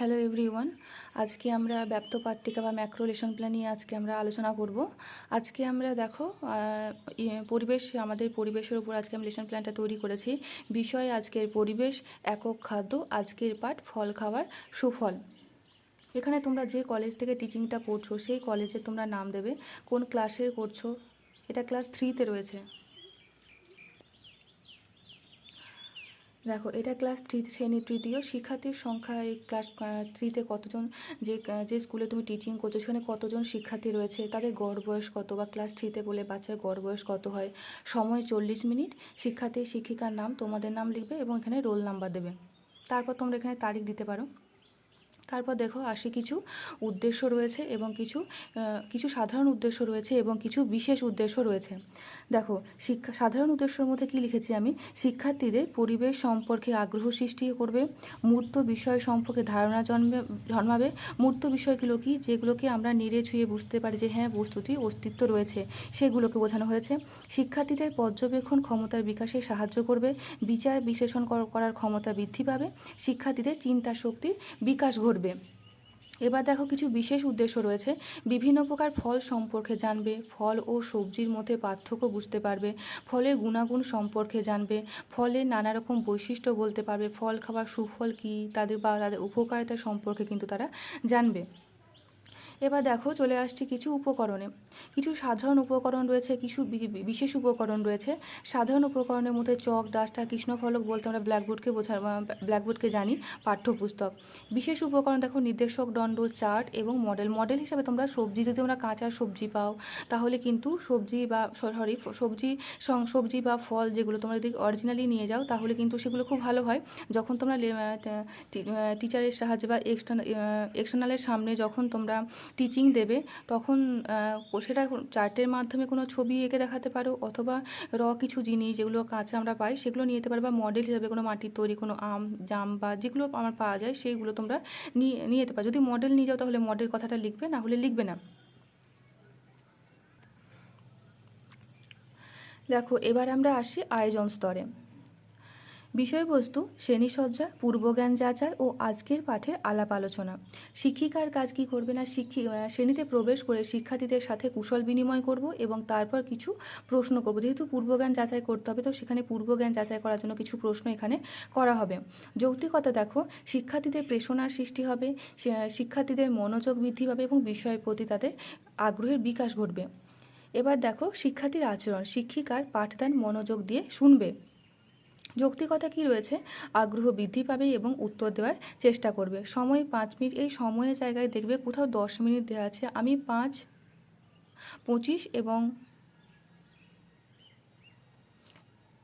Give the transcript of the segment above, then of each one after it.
Hello everyone আজকে আমরা ব্যপ্ত পাট্টিকা বা ম্যাক্রো লেসন প্ল্যান নিয়ে আজকে আমরা আলোচনা করব। আজকে আমরা দেখো ইয়ে, পরিবেশ আমাদের পরিবেশের উপর আজকে আমি লেসন প্ল্যানটা তৈরি করেছি। বিষয় আজকের পরিবেশ একক খাদ্য আজকের পাঠ ফল খাওয়ার সুফল। এখানে তোমরা যে কলেজ থেকে টিচিংটা করছ সেই কলেজে তোমরা নাম দেবে। কোন ক্লাসের করছ? এটা ক্লাস থ্রিতে রয়েছে। দেখো, এটা ক্লাস থ্রি শ্রেণি তৃতীয় শিক্ষার্থীর সংখ্যা এই ক্লাস থ্রিতে কতজন যে যে স্কুলে তুমি টিচিং করছ, সেখানে কতজন শিক্ষার্থী রয়েছে, তাদের গড় বয়স কত বা ক্লাস থ্রিতে বলে বাচ্চার গড় বয়স কত হয়, সময় চল্লিশ মিনিট, শিক্ষার্থী, শিক্ষিকার নাম, তোমাদের নাম লিখবে এবং এখানে রোল নাম্বার দেবে। তারপর তোমরা এখানে তারিখ দিতে পারো। তারপর দেখো, আসে কিছু উদ্দেশ্য রয়েছে এবং কিছু কিছু সাধারণ উদ্দেশ্য রয়েছে এবং কিছু বিশেষ উদ্দেশ্য রয়েছে। দেখো, শিক্ষা, সাধারণ উদ্দেশ্যের মধ্যে কি লিখেছি আমি? শিক্ষার্থীদের পরিবেশ সম্পর্কে আগ্রহ সৃষ্টি করবে, মূর্ত বিষয় সম্পর্কে ধারণা জন্মে, জন্মাবে। মূর্ত বিষয়গুলো কি? যেগুলোকে আমরা নেড়ে ছুঁয়ে বুঝতে পারি যে হ্যাঁ বস্তুটি অস্তিত্ব রয়েছে, সেগুলোকে বোঝানো হয়েছে। শিক্ষার্থীদের পর্যবেক্ষণ ক্ষমতার বিকাশে সাহায্য করবে, বিচার বিশ্লেষণ করার ক্ষমতা বৃদ্ধি পাবে। শিক্ষার্থীদের চিন্তা শক্তির বিকাশ ঘটবে। এবার দেখো কিছু বিশেষ উদ্দেশ্য রয়েছে। বিভিন্ন প্রকার ফল সম্পর্কে জানবে। ফল ও সবজির মধ্যে পার্থক্য বুঝতে পারবে। ফলের গুণাগুণ সম্পর্কে জানবে। ফলের নানা রকম বৈশিষ্ট্য বলতে পারবে। ফল খাবার সুফল কি? তাদের বা তাদের উপকারিতা সম্পর্কে কিন্তু তারা জানবে। এবার দেখো চলে আসছি কিছু উপকরণে। কিছু সাধারণ উপকরণ রয়েছে, কিছু বিশেষ উপকরণ রয়েছে। সাধারণ উপকরণের মধ্যে চক ডাস্টার কৃষ্ণফলক বলতে আমরা ব্ল্যাকবোর্ডকে বোঝা ব্ল্যাকবোর্ডকে জানি, পাঠ্যপুস্তক। বিশেষ উপকরণ দেখো নির্দেশক দণ্ড, চার্ট এবং মডেল মডেল হিসাবে তোমরা সবজি, যদি তোমরা কাঁচা সবজি পাও, তাহলে কিন্তু সবজি বা, সরি, সবজি সবজি বা ফল যেগুলো তোমরা যদি অরিজিনালি নিয়ে যাও, তাহলে কিন্তু সেগুলো খুব ভালো হয়। যখন তোমরা টিচারের সাহায্যে বা এক্সটার্নাল এক্সটার্নালের সামনে যখন তোমরা টিচিং দেবে, তখন সেটা চার্টের মাধ্যমে কোনো ছবি এঁকে দেখাতে পারো অথবা র কিছু জিনিস যেগুলো কাঁচা আমরা পাই, সেগুলো নিয়ে যেতে পারো বা মডেল হিসাবে কোনো মাটির তৈরি কোনো আম, জাম বা যেগুলো আমার পাওয়া যায়, সেইগুলো তোমরা নিয়ে নিয়ে যেতে পারো। যদি মডেল নিয়ে যাও তাহলে মডেল কথাটা লিখবে, না হলে লিখবে না। দেখো, এবার আমরা আসি আয়োজন স্তরে। বিষয়বস্তু, শ্রেণীসজ্জা, পূর্বজ্ঞান যাচার ও আজকের পাঠের আলাপ আলোচনা। শিক্ষিকার কাজ কি করবে না? শিক্ষি শ্রেণীতে প্রবেশ করে শিক্ষার্থীদের সাথে কুশল বিনিময় করব এবং তারপর কিছু প্রশ্ন করব। যেহেতু পূর্বজ্ঞান যাচাই করতে হবে, তো সেখানে পূর্বজ্ঞান যাচাই করার জন্য কিছু প্রশ্ন এখানে করা হবে। যৌক্তিকতা দেখো, শিক্ষার্থীদের প্রেষণার সৃষ্টি হবে শিক্ষার্থীদের মনোযোগ বৃদ্ধি পাবে এবং বিষয়ের প্রতি তাদের আগ্রহের বিকাশ ঘটবে। এবার দেখো, শিক্ষার্থীর আচরণ। শিক্ষিকার পাঠদান মনোযোগ দিয়ে শুনবে। যৌক্তিকতা কি রয়েছে? আগ্রহ বৃদ্ধি পাবে এবং উত্তর দেওয়ার চেষ্টা করবে। সময় পাঁচ মিনিট। এই সময়ের জায়গায় দেখবে কোথাও দশ মিনিট দেওয়া আছে। আমি পাঁচ, পঁচিশ এবং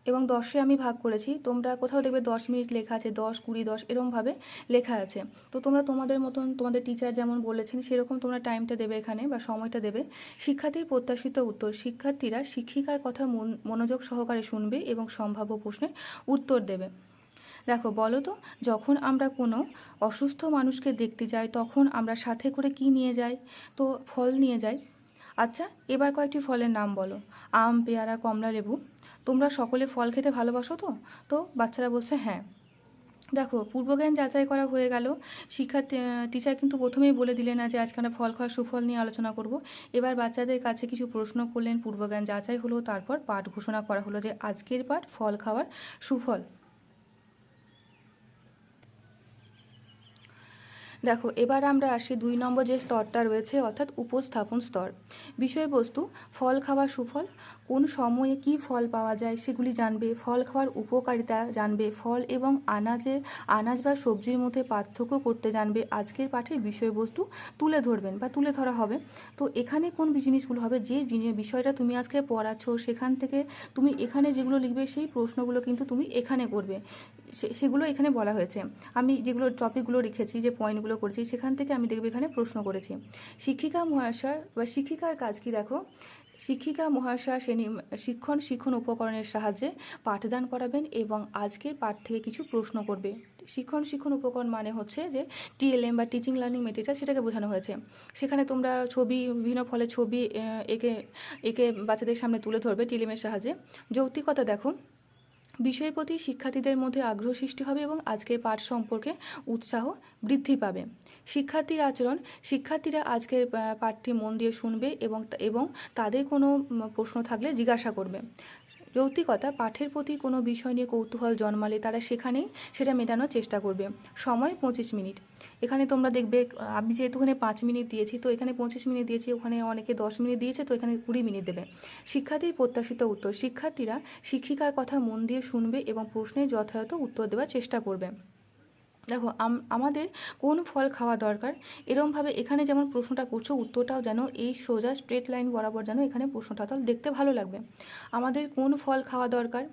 এবং দশে আমি ভাগ করেছি। তোমরা কোথাও দেখবে দশ মিনিট লেখা আছে, দশ, কুড়ি, দশ, এরমভাবে লেখা আছে। তো তোমরা তোমাদের মতন, তোমাদের টিচার যেমন বলেছেন, সেরকম তোমরা টাইমটা দেবে এখানে বা সময়টা দেবে। শিক্ষার্থীর প্রত্যাশিত উত্তর, শিক্ষার্থীরা শিক্ষিকার কথা মন- মনোযোগ সহকারে শুনবে এবং সম্ভাব্য প্রশ্নের উত্তর দেবে। দেখো, বলো তো, যখন আমরা কোনো অসুস্থ মানুষকে দেখতে যাই, তখন আমরা সাথে করে কি নিয়ে যাই? তো ফল নিয়ে যাই। আচ্ছা এবার কয়েকটি ফলের নাম বলো। আম, পেয়ারা কমলা লেবু তোমরা সকলে ফল খেতে ভালোবাসো তো? তো বাচ্চারা বলছে হ্যাঁ। দেখো, পূর্বজ্ঞান যাচাই করা হয়ে গেল। শিক্ষার্থী টিচার কিন্তু প্রথমেই বলে দিলেন না যে, আজকে আমরা ফল খাওয়ার সুফল নিয়ে আলোচনা করব। এবার বাচ্চাদের কাছে কিছু প্রশ্ন করলেন পূর্বজ্ঞান। যাচাই হলো, তারপর পাঠ ঘোষণা করা হলো যে, আজকের পাঠ ফল খাওয়ার সুফল। দেখো, এবার আমরা আসি দুই নম্বর যে স্তরটা রয়েছে, অর্থাৎ উপস্থাপন স্তর। বিষয়বস্তু, ফল খাওয়া সুফল কোন সময়ে কি ফল পাওয়া যায় সেগুলি জানবে, ফল খাওয়ার উপকারিতা জানবে, ফল এবং আনাজে, আনাজ বা সবজির মধ্যে পার্থক্য করতে জানবে। আজকের পাঠে বিষয়বস্তু তুলে ধরবেন বা তুলে ধরা হবে। তো এখানে কোন জিনিসগুলো হবে যে বিষয়টা তুমি আজকে পড়াচ্ছ, সেখান থেকে তুমি এখানে যেগুলো লিখবে সেই প্রশ্নগুলো কিন্তু তুমি এখানে করবে। সেগুলো এখানে বলা হয়েছে। আমি যেগুলো টপিকগুলো রেখেছি, যে পয়েন্টগুলো করেছি, সেখান থেকে আমি দেখবে এখানে প্রশ্ন করেছি। শিক্ষিকা মহাশয় বা শিক্ষিকার কাজ কি দেখো? শিক্ষিকা, মহাশয়, শ্রেণি, শিক্ষণ শিক্ষণ উপকরণের সাহায্যে পাঠদান করাবেন এবং আজকের পাঠ থেকে কিছু প্রশ্ন করবে। শিক্ষণ শিক্ষণ উপকরণ মানে হচ্ছে যে টিএলএম বা টিচিং লার্নিং মেটেরিয়াল সেটাকে বোঝানো হয়েছে। সেখানে তোমরা ছবি, বিভিন্ন ফলে ছবি এঁকে এঁকে বাচ্চাদের সামনে তুলে ধরবে টিএলএমের সাহায্যে। যৌক্তিকতা দেখো, বিষয়ের প্রতি শিক্ষার্থীদের মধ্যে আগ্রহ সৃষ্টি হবে এবং আজকের পাঠ সম্পর্কে উৎসাহ বৃদ্ধি পাবে। শিক্ষার্থীর আচরণ, শিক্ষার্থীরা আজকের পাঠটি মন দিয়ে শুনবে এবং এবং তাদের কোনো প্রশ্ন থাকলে জিজ্ঞাসা করবে। যৌক্তিকতা, পাঠের প্রতি কোনো বিষয় নিয়ে কৌতূহল জন্মালে তারা সেখানেই সেটা মেটানোর চেষ্টা করবে। সময় পঁচিশ মিনিট। এখানে তোমরা দেখবে, আমি যেহেতু ওখানে পাঁচ মিনিট দিয়েছি, তো এখানে পঁচিশ মিনিট দিয়েছি, ওখানে অনেকে দশ মিনিট দিয়েছে, তো এখানে কুড়ি মিনিট দেবে। শিক্ষার্থীর প্রত্যাশিত উত্তর। শিক্ষার্থীরা শিক্ষিকার কথা মন দিয়ে শুনবে এবং প্রশ্নের যথাযথ উত্তর দেওয়ার চেষ্টা করবে। দেখো, আম- আমাদের কোন ফল খাওয়া দরকার? এরমভাবে এখানে যেমন প্রশ্নটা করছ, উত্তরটাও যেন এই সোজা স্ট্রেট লাইন বরাবর যেন এখানে প্রশ্নটা তাহলে দেখতে ভালো লাগবে। আমাদের কোন ফল খাওয়া দরকার?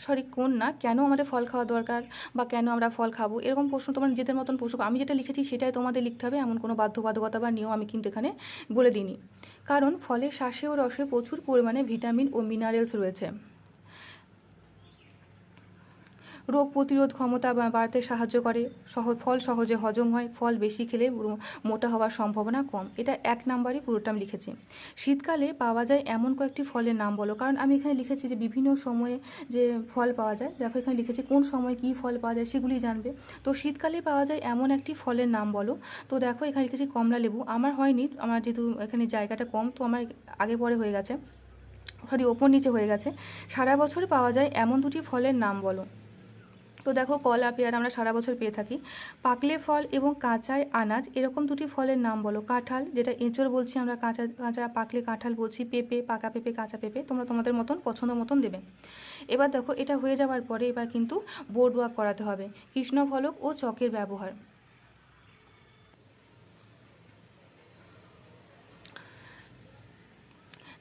সরি, কোন না, কেন আমাদের ফল খাওয়া দরকার বা কেন আমরা ফল খাব? এরকম প্রশ্ন তোমার নিজেদের মতন প্রশ্ন আমি যেটা লিখেছি সেটাই তোমাদের লিখতে হবে, এমন কোনো বাধ্যবাধকতা বা নিয়ম আমি কিন্তু এখানে বলে দিইনি। কারণ ফলে শ্বাসে ও রসে প্রচুর পরিমাণে ভিটামিন ও মিনারেলস রয়েছে। রোগ প্রতিরোধ ক্ষমতা বাড়াতে সাহায্য করে। সহ, ফল সহজে হজম হয়, ফল বেশি খেলে মোটা হওয়ার সম্ভাবনা কম। এটা এক নাম্বারই পুরোটা আমি লিখেছি। শীতকালে পাওয়া যায় এমন কয়েকটি ফলের নাম বলো। কারণ আমি এখানে লিখেছি যে বিভিন্ন সময়ে যে ফল পাওয়া যায়, দেখো এখানে লিখেছি কোন সময় কী ফল পাওয়া যায় সেগুলি জানবে। তো শীতকালে পাওয়া যায় এমন একটি ফলের নাম বলো। তো দেখো এখানে লিখেছি কমলা লেবু। আমার হয়নি, আমার যেহেতু এখানে জায়গাটা কম, তো আমার আগে পরে হয়ে গেছে। সরি, ওপর নিচে হয়ে গেছে। সারা বছর পাওয়া যায় এমন দুটি ফলের নাম বলো। তো দেখো কলা, পেয়ারা আমরা সারা বছর পেয়ে থাকি। পাকলে ফল এবং কাঁচায় আনাজ, এরকম দুটি ফলের নাম বলো। কাঁঠাল, যেটা এঁচড় বলছি আমরা, কাঁচা কাঁচা পাকলে কাঁঠাল বলছি, পেঁপে, পাকা পেঁপে, কাঁচা পেঁপে, তোমরা তোমাদের মতন পছন্দ মতন দেবে। এবার দেখো এটা হয়ে যাওয়ার পরে এবার কিন্তু বোর্ড ওয়াক করাতে হবে। কৃষ্ণফলক ও চকের ব্যবহার।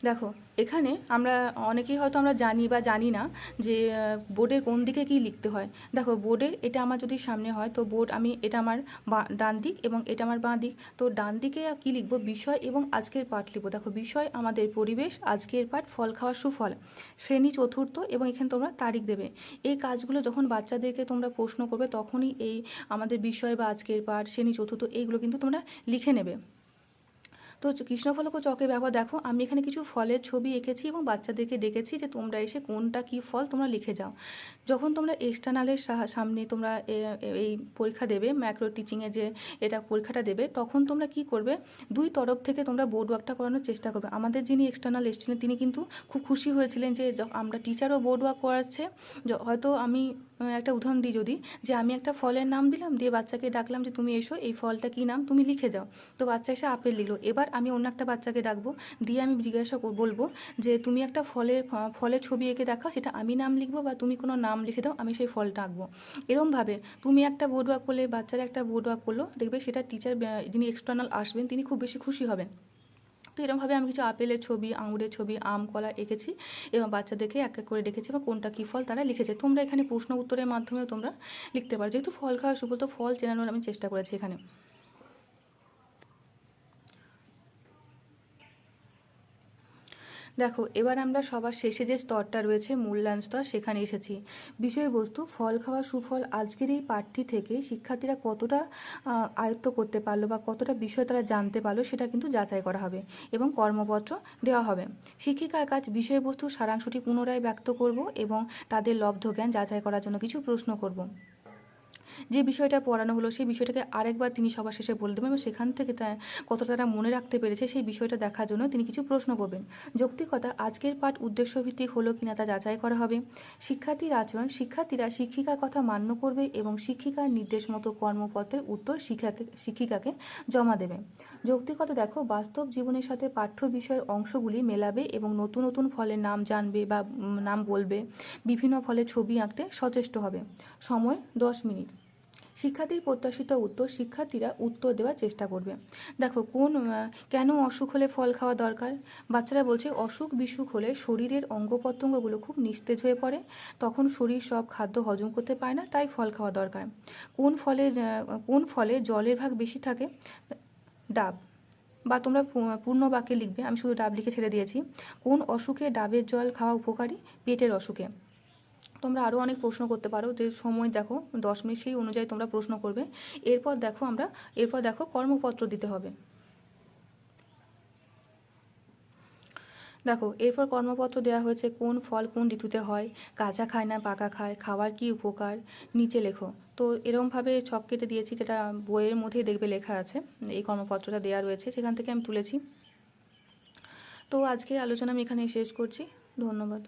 দেখো, এখানে আমরা অনেকেই হয়তো আমরা জানি বা জানি না যে বোর্ডের কোন দিকে কি লিখতে হয়। দেখো বোর্ডের এটা আমার যদি সামনে হয়, তো বোর্ড আমি এটা আমার ডান দিক এবং এটা আমার বাঁ দিক। তো ডান দিকে কি লিখব? বিষয় এবং আজকের পাঠ লিখব। দেখো, বিষয়, আমাদের পরিবেশ, আজকের পাঠ, ফল খাওয়ার সুফল। শ্রেণি চতুর্থ এবং এখানে তোমরা তারিখ দেবে। এই কাজগুলো যখন বাচ্চাদেরকে তোমরা প্রশ্ন করবে, তখনই এই আমাদের বিষয় বা আজকের পাঠ, শ্রেণি চতুর্থ, এইগুলো কিন্তু তোমরা লিখে নেবে। তো কৃষ্ণফলক ও চকের ব্যবহার দেখো, আমি এখানে কিছু ফলের ছবি এঁকেছি এবং বাচ্চাদেরকে ডেকেছি যে তোমরা এসে কোনটা কি ফল তোমরা লিখে যাও। যখন তোমরা এক্সটার্নালের সামনে তোমরা এই পরীক্ষা দেবে ম্যাক্রো টিচিংয়ে যে এটা পরীক্ষাটা দেবে, তখন তোমরা কি করবে? দুই তরফ থেকে তোমরা বোর্ড ওয়ার্কটা করানোর চেষ্টা করবে। আমাদের যিনি এক্সটার্নাল এসেছিলেন, তিনি কিন্তু খুব খুশি হয়েছিলেন যে আমরা টিচারও বোর্ড ওয়ার্ক করাচ্ছে হয়তো আমি একটা উদাহরণ দিই যদি, যে আমি একটা ফলের নাম দিলাম, দিয়ে বাচ্চাকে ডাকলাম যে তুমি এসো, এই ফলটা কী নাম? তুমি লিখে যাও। তো বাচ্চা এসে আপেল লিখলো এবার আমি অন্য একটা বাচ্চাকে ডাকবো, দিয়ে আমি জিজ্ঞাসা বলব যে, তুমি একটা ফলের ফলের ছবি এঁকে দেখাও, সেটা আমি নাম লিখব বা তুমি কোনো নাম লিখে দাও, আমি সেই ফলটা আঁকবো। এরমভাবে তুমি একটা বোর্ড ওয়ার্ক করলে, বাচ্চারা একটা বোর্ড ওয়াক করল, দেখবে সেটা টিচার যিনি এক্সটার্নাল আসবেন, তিনি খুব বেশি খুশি হবেন। তো এরমভাবে আমি কিছু আপেলের ছবি, আঙুরের ছবি, আম, কলা এঁকেছি এবং বাচ্চাদেরকে এক এক করে ডেকেছি বা কোনটা কী ফল তারা লিখেছে। তোমরা এখানে প্রশ্ন উত্তরের মাধ্যমেও তোমরা লিখতে পারো। যেহেতু ফল খাওয়া সুবল তো ফল চেনানোর আমি চেষ্টা করেছি এখানে। দেখো, এবার আমরা সবার শেষে যে স্তরটা রয়েছে, মূল্যায়ন স্তর, সেখানে এসেছি। বিষয়বস্তু, ফল খাওয়া, সুফল, আজকের এই পাঠটি থেকে শিক্ষার্থীরা কতটা আয়ত্ত করতে পারল বা কতটা বিষয় তারা জানতে পারল, সেটা কিন্তু যাচাই করা হবে এবং কর্মপত্র দেওয়া হবে। শিক্ষিকার কাজ, বিষয়বস্তু, সারাংশটি পুনরায় ব্যক্ত করব এবং তাদের লব্ধ জ্ঞান যাচাই করার জন্য কিছু প্রশ্ন করব। যে বিষয়টা পড়ানো হলো, সেই বিষয়টাকে আরেকবার তিনি সবার শেষে বলে দেবেন এবং সেখান থেকে কতটা তারা মনে রাখতে পেরেছে সেই বিষয়টা দেখার জন্য তিনি কিছু প্রশ্ন করবেন। যৌক্তিকতা, আজকের পাঠ উদ্দেশ্যভিত্তিক হলো কিনা তা যাচাই করা হবে। শিক্ষার্থীর আচরণ, শিক্ষার্থীরা শিক্ষিকার কথা মান্য করবে এবং শিক্ষিকার নির্দেশ মতো কর্মপত্রের উত্তর শিক্ষাকে, শিক্ষিকাকে জমা দেবে। যৌক্তিকতা দেখো, বাস্তব জীবনের সাথে পাঠ্য বিষয়ের অংশগুলি মেলাবে এবং নতুন নতুন ফলের নাম জানবে বা নাম বলবে। বিভিন্ন ফলে ছবি আঁকতে সচেষ্ট হবে। সময়, দশ মিনিট। শিক্ষার্থীর প্রত্যাশিত উত্তর শিক্ষার্থীরা উত্তর দেওয়ার চেষ্টা করবে। দেখো, কোন কেন অসুখ হলে ফল খাওয়া দরকার? বাচ্চারা বলছে, অসুখ বিসুখ হলে শরীরের অঙ্গ প্রত্যঙ্গগুলো খুব নিস্তেজ হয়ে পড়ে। তখন শরীর সব খাদ্য হজম করতে পারে না, তাই ফল খাওয়া দরকার। কোন ফলে কোন ফলে জলের ভাগ বেশি থাকে? ডাব। বা তোমরা পূর্ণ বাক্যে লিখবে, আমি শুধু ডাব লিখে ছেড়ে দিয়েছি। কোন অসুখে ডাবের জল খাওয়া উপকারী? পেটের অসুখে। তোমরা আরও অনেক প্রশ্ন করতে পারো, যে সময় দেখো, দশ মিনিট সেই অনুযায়ী তোমরা প্রশ্ন করবে। এরপর দেখো আমরা, এরপর দেখো কর্মপত্র দিতে হবে। দেখো, এরপর কর্মপত্র দেওয়া হয়েছে কোন ফল কোন ঋতুতে হয়, কাঁচা খায় না পাকা খায় খাওয়ার কি উপকার, নিচে লেখো। তো এরমভাবে ছক কেটে দিয়েছি, যেটা বইয়ের মধ্যেই দেখবে লেখা আছে, এই কর্মপত্রটা দেওয়া রয়েছে, সেখান থেকে আমি তুলেছি। তো আজকের আলোচনা আমি এখানে শেষ করছি, ধন্যবাদ।